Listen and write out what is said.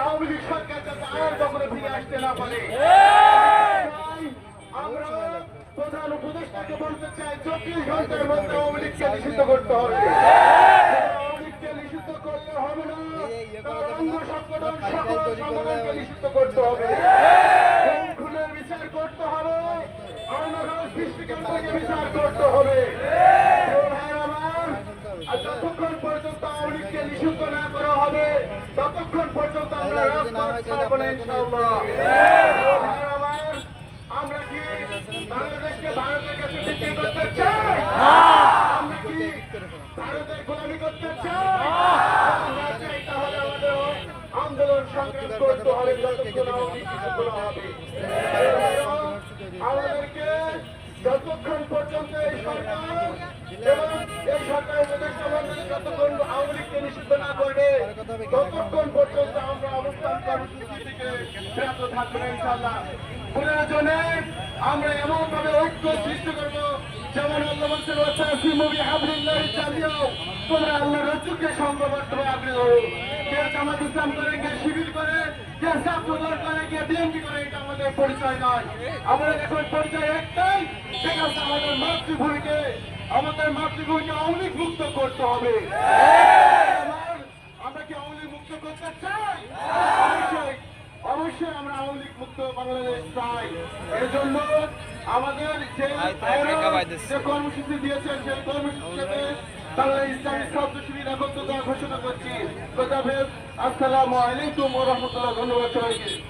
আওয়ামী নিষিদ্ধ করতে হবে বিচার করতে হবে বিচার করতে হবে যতক্ষণ ততক্ষণ পর্যন্ত আমরা রাজপথ ছাড়বো না ইনশাআল্লাহ। আমার, কি বাংলাদেশকে ভারতের কাছে বিক্রি করতে চাই? আমরা কি ভারতের গোলামি করতে চাই? আমরা চাই তাহলে আমাদের আন্দোলন সংগ্রাম করতে হবে যতক্ষণ হবে। এই সরকার উপদেষ্টা মন্ডলী যতক্ষণ আওয়ামী লীগকে নিষিদ্ধ না করবে ততক্ষণ পর্যন্ত আমরা এমন ভাবে ঐক্য সৃষ্টি করব যেমন আল্লাহ তোমরা আল্লাহর রাসূলকে সংঘবদ্ধ আগ্রহ কে জামাত ইসলাম করে কে শিবির করে কে ছাত্রদল করে কে বিএনপি করে এটা আমাদের পরিচয় নয় আমাদের এখন পরিচয় একটাই, সেটা আমাদের মাতৃভূমিকে আমাদের মাতৃভূমিকে অমলিক মুক্ত করতে হবে। আমার- কি করতে চাই? অবশ্যই আমরা বাংলাদেশ চাই। এর জন্য আমাদের যে কর্মসূচি দিয়েছেন কর্মসূচিতে ঘোষণা করছি। আসসালামু আলাইকুম রাহমাতুল্লাহ, ধন্যবাদ সবাইকে।